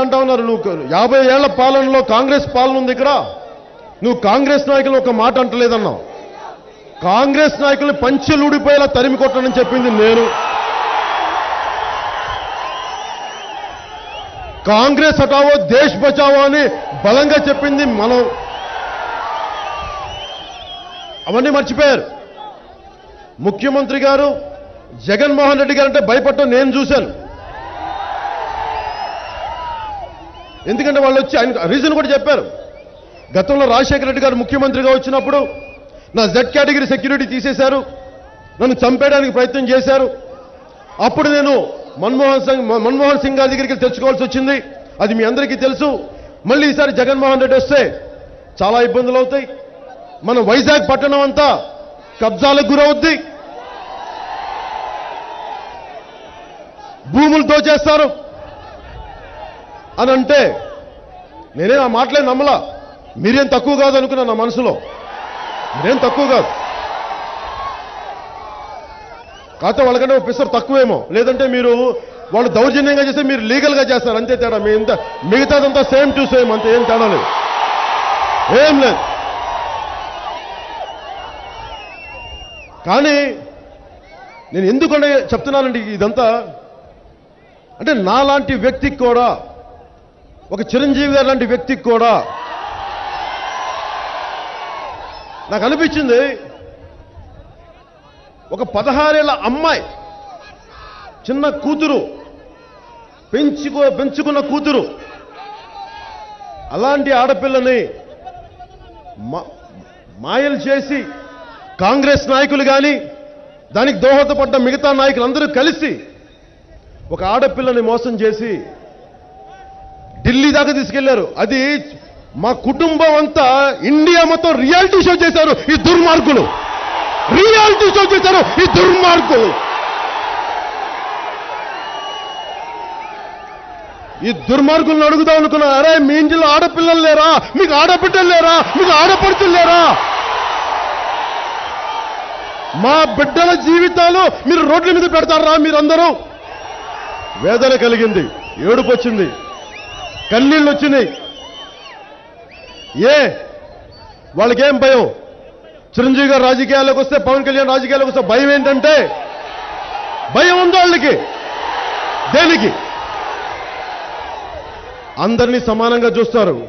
అంటా ఉన్నారు నువ్వు యాభై ఏళ్ళ పాలనలో కాంగ్రెస్ పాలన ఉంది ఇక్కడ. నువ్వు కాంగ్రెస్ నాయకులు ఒక మాట అంటలేదన్నావు. కాంగ్రెస్ నాయకులు పంచెలుడిపోయేలా తరిమి కొట్టనని చెప్పింది నేను. కాంగ్రెస్ హటావో దేశ్ బచావో అని బలంగా చెప్పింది మనం. అవన్నీ మర్చిపోయారు. ముఖ్యమంత్రి గారు జగన్మోహన్ రెడ్డి గారు అంటే భయపడటం నేను చూశాను. ఎందుకంటే వాళ్ళు వచ్చి ఆయన రీజన్ కూడా చెప్పారు. గతంలో రాజశేఖర రెడ్డి గారు ముఖ్యమంత్రిగా వచ్చినప్పుడు నా జెడ్ కేటగిరీ సెక్యూరిటీ తీసేశారు. నన్ను చంపేయడానికి ప్రయత్నం చేశారు. అప్పుడు నేను మన్మోహన్ సింగ్ మన్మోహన్ సింగ్ గారి దగ్గరికి తెచ్చుకోవాల్సి వచ్చింది. అది మీ అందరికీ తెలుసు. మళ్ళీ ఈసారి జగన్మోహన్ రెడ్డి వస్తే చాలా ఇబ్బందులు అవుతాయి. మన వైజాగ్ పట్టణం అంతా కబ్జాలకు గురవుద్ది. భూములు దోచేస్తారు. అని అంటే నేనే ఆ మాటలే నమ్మలా. మీరేం తక్కువ కాదు అనుకున్నా నా మనసులో. మీరేం తక్కువ కాదు. కాకపోతే వాళ్ళకంటే ఒక పిసర్ తక్కువేమో. లేదంటే మీరు వాళ్ళు దౌర్జన్యంగా చేస్తే మీరు లీగల్గా చేస్తారు. అంతే తేడా. మీ ఇంత మిగతాదంతా సేమ్ టు సేమ్. అంతే ఏం తేడా లేదు. ఏం లేదు. కానీ నేను ఎందుకంటే చెప్తున్నానండి ఇదంతా? అంటే నాలాంటి వ్యక్తికి కూడా ఒక చిరంజీవి గారు లాంటి వ్యక్తికి కూడా నాకు అనిపించింది ఒక పదహారేళ్ళ అమ్మాయి చిన్న కూతురు పెంచుకో పెంచుకున్న కూతురు అలాంటి ఆడపిల్లని మా- మాయలు చేసి కాంగ్రెస్ నాయకులు కానీ దానికి దోహదపడ్డ మిగతా నాయకులందరూ కలిసి ఒక ఆడపిల్లని మోసం చేసి ఢిల్లీ దాకా తీసుకెళ్ళారు. అది మా కుటుంబం అంతా ఇండియా మొత్తం రియాలిటీ షో చేశారు. ఈ దుర్మార్గులు. రియాలిటీ షో చేశారు. ఈ దుర్మార్గులు. ఈ దుర్మార్గులను అడుగుదాం అనుకున్నా అరే మీ ఇంటిలో ఆడపిల్లలు లేరా? మీకు ఆడబిడ్డలు లేరా? మీకు ఆడపడుతులు లేరా? మా బిడ్డల జీవితాలు మీరు రోడ్ల మీద పెడతారా మీరందరూ? వేదన కలిగింది ఏడుపు వచ్చింది కన్నీళ్ళు వచ్చినాయి ఏ? వాళ్ళకేం భయం? చిరంజీవి గారు రాజకీయాల్లోకి వస్తే పవన్ కళ్యాణ్ రాజకీయాల్లోకి వస్తే భయం ఏంటంటే భయం ఉంది వాళ్ళకి. దేనికి? అందరినీ సమానంగా చూస్తారు.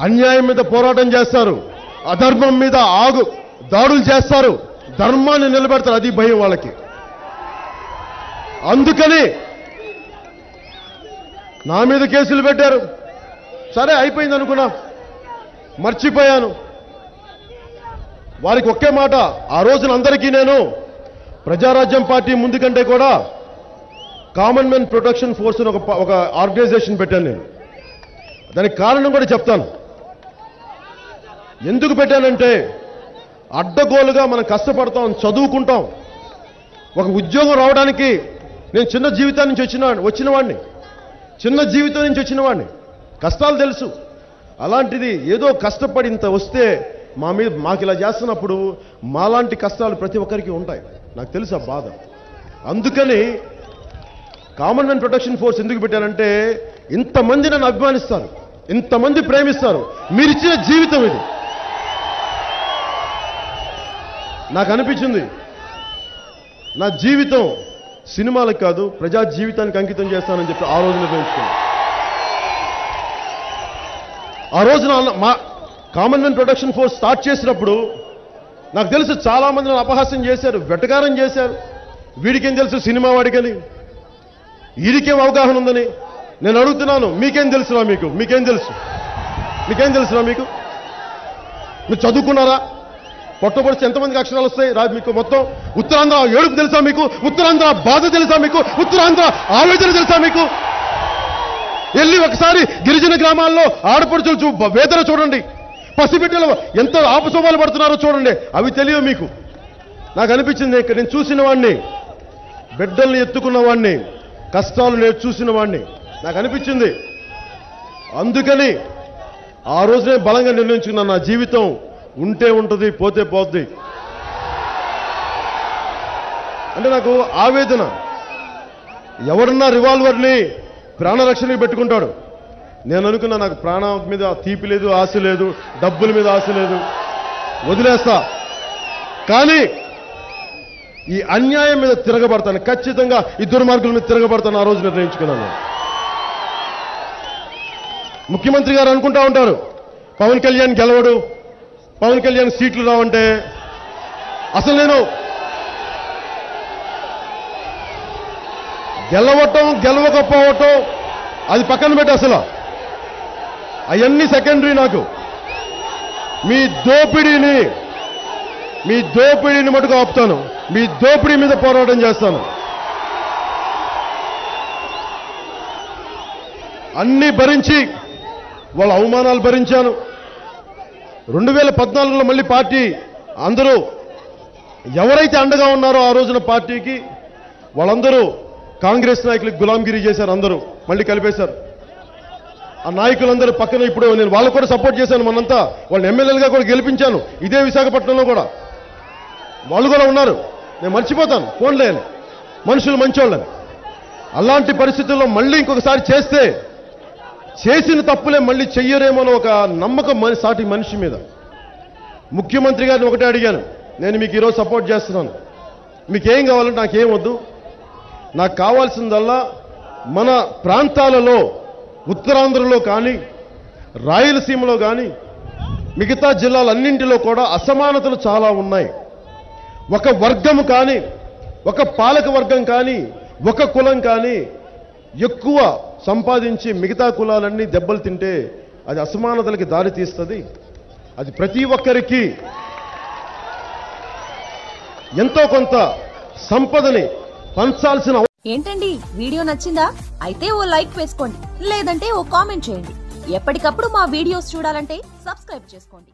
అన్యాయం మీద పోరాటం చేస్తారు. అధర్మం మీద ఆగు దాడులు చేస్తారు. ధర్మాన్ని నిలబెడతారు అది భయం వాళ్ళకి. అందుకని నా మీద కేసులు పెట్టారు. సరే అయిపోయింది అనుకున్నా. మర్చిపోయాను. వారికి ఒకే మాట ఆ రోజున అందరికీ నేను ప్రజారాజ్యం పార్టీ ముందు కంటే కూడా కామన్ మెన్ ప్రొటెక్షన్ ఫోర్స్ అని ఒక ఒక ఆర్గనైజేషన్ పెట్టాను నేను. దానికి కారణం కూడా చెప్తాను. ఎందుకు పెట్టానంటే అడ్డగోలుగా మనం కష్టపడతాం చదువుకుంటాం. ఒక ఉద్యోగం రావడానికి నేను చిన్న జీవితాన్ని నుంచి వచ్చిన వచ్చిన వాడిని. చిన్న జీవితం నుంచి వచ్చిన వాడిని. కష్టాలు తెలుసు. అలాంటిది ఏదో కష్టపడి ఇంత వస్తే మా మీద మాకు ఇలా చేస్తున్నప్పుడు మాలాంటి కష్టాలు ప్రతి ఒక్కరికి ఉంటాయి. నాకు తెలుసు ఆ బాధ. అందుకని కామన్ మ్యాన్ ప్రొటెక్షన్ ఫోర్స్ ఎందుకు పెట్టారంటే ఇంతమంది నన్ను అభిమానిస్తారు. ఇంతమంది ప్రేమిస్తారు. మీరిచ్చిన జీవితం ఇది. నాకు అనిపించింది. నా జీవితం సినిమాలకు కాదు ప్రజా జీవితానికి అంకితం చేస్తానని చెప్పి ఆ రోజు నిర్ణయించుకున్నాను ఆ రోజున మా కామన్వెల్త్ ప్రొటెక్షన్ ఫోర్స్ స్టార్ట్ చేసినప్పుడు నాకు తెలుసు చాలా మంది నన్ను అపహాస్యం చేశారు వెటకారం చేశారు. వీడికేం తెలుసు సినిమా వాడికని? వీడికేం అవగాహన ఉందని? నేను అడుగుతున్నాను మీకేం తెలుసురా మీకు? మీకేం తెలుసు? మీకేం తెలుసురా మీకు? మీరు చదువుకున్నారా? పొట్టపడిచి ఎంతమందికి అక్షరాలు వస్తాయి? రా మీకు మొత్తం ఉత్తరాంధ్ర ఏడుపు తెలుసా మీకు? ఉత్తరాంధ్ర బాధ తెలుసా మీకు? ఉత్తరాంధ్ర ఆలోచన తెలుసా మీకు? వెళ్ళి ఒకసారి గిరిజన గ్రామాల్లో ఆడపడుచులు చూ వేదన చూడండి. పసిబిడ్డలు ఎంత ఆపశోభాలు పడుతున్నారో చూడండి. అవి తెలియవు మీకు. నాకు అనిపించింది ఇక్కడ నేను చూసిన వాడిని బిడ్డల్ని ఎత్తుకున్న వాడిని కష్టాలు నేను చూసిన వాడిని నాకు అనిపించింది. అందుకని ఆ రోజు నేను బలంగా నిర్ణయించుకున్నాను నా జీవితం. ఉంటే ఉంటుంది పోతే పోద్ది. అంటే నాకు ఆవేదన. ఎవడన్నా రివాల్వర్ని ప్రాణరక్షణకి పెట్టుకుంటాడు. నేను అనుకున్నా నాకు ప్రాణం మీద తీపి లేదు ఆశ లేదు డబ్బుల మీద ఆశ లేదు. వదిలేస్తా. కానీ ఈ అన్యాయం మీద తిరగబడతాను. ఖచ్చితంగా ఈ దుర్మార్గుల మీద తిరగబడతాను ఆ రోజు నిర్ణయించుకున్నాను. ముఖ్యమంత్రి గారు అనుకుంటా ఉంటారు పవన్ కళ్యాణ్ గెలవడు పవన్ కళ్యాణ్ సీట్లు రావంటే అసలు నేను గెలవటం గెలవకపోవటం అది పక్కన పెట్టి అసలు. అవన్నీ సెకండరీ నాకు. మీ దోపిడీని మీ దోపిడీని మటుకు ఆపుతాను. మీ దోపిడీ మీద పోరాటం చేస్తాను. అన్ని భరించి వాళ్ళ అవమానాలు భరించాను. రెండు వేల పద్నాలుగులో మళ్ళీ పార్టీ అందరూ ఎవరైతే అండగా ఉన్నారో ఆ రోజున పార్టీకి వాళ్ళందరూ కాంగ్రెస్ నాయకులకు గులాంగిరి చేశారు అందరూ మళ్ళీ కలిపేశారు. ఆ నాయకులందరూ పక్కన ఇప్పుడు నేను వాళ్ళకు కూడా సపోర్ట్ చేశాను మనంతా వాళ్ళని ఎమ్మెల్యేలుగా కూడా గెలిపించాను. ఇదే విశాఖపట్నంలో కూడా. వాళ్ళు కూడా ఉన్నారు. నేను మర్చిపోతాను. ఫోన్లే మనుషులు మంచోళ్ళని. అలాంటి పరిస్థితుల్లో మళ్ళీ ఇంకొకసారి చేస్తే చేసిన తప్పులే మళ్ళీ చెయ్యరేమో అని ఒక నమ్మకం మన సాటి మనిషి మీద. ముఖ్యమంత్రి గారిని ఒకటే అడిగాను నేను మీకు ఈరోజు సపోర్ట్ చేస్తున్నాను. మీకేం కావాలంటే నాకేం వద్దు. నాకు కావాల్సిందల్లా మన ప్రాంతాలలో ఉత్తరాంధ్రలో కానీ రాయలసీమలో కానీ మిగతా జిల్లాలన్నింటిలో కూడా అసమానతలు చాలా ఉన్నాయి. ఒక వర్గం కానీ ఒక పాలక వర్గం కానీ ఒక కులం కానీ ఎక్కువ సంపాదించి మిగతా కులాలన్నీ దెబ్బలు తింటే అది అసమానతలకి దారి తీస్తుంది. అది ప్రతి ఒక్కరికి ఎంతో కొంత సంపదని పంచాల్సిన ఏంటండి? వీడియో నచ్చిందా? అయితే ఓ లైక్ వేసుకోండి. లేదంటే ఓ కామెంట్ చేయండి. ఎప్పటికప్పుడు మా వీడియోస్ చూడాలంటే సబ్స్క్రైబ్ చేసుకోండి.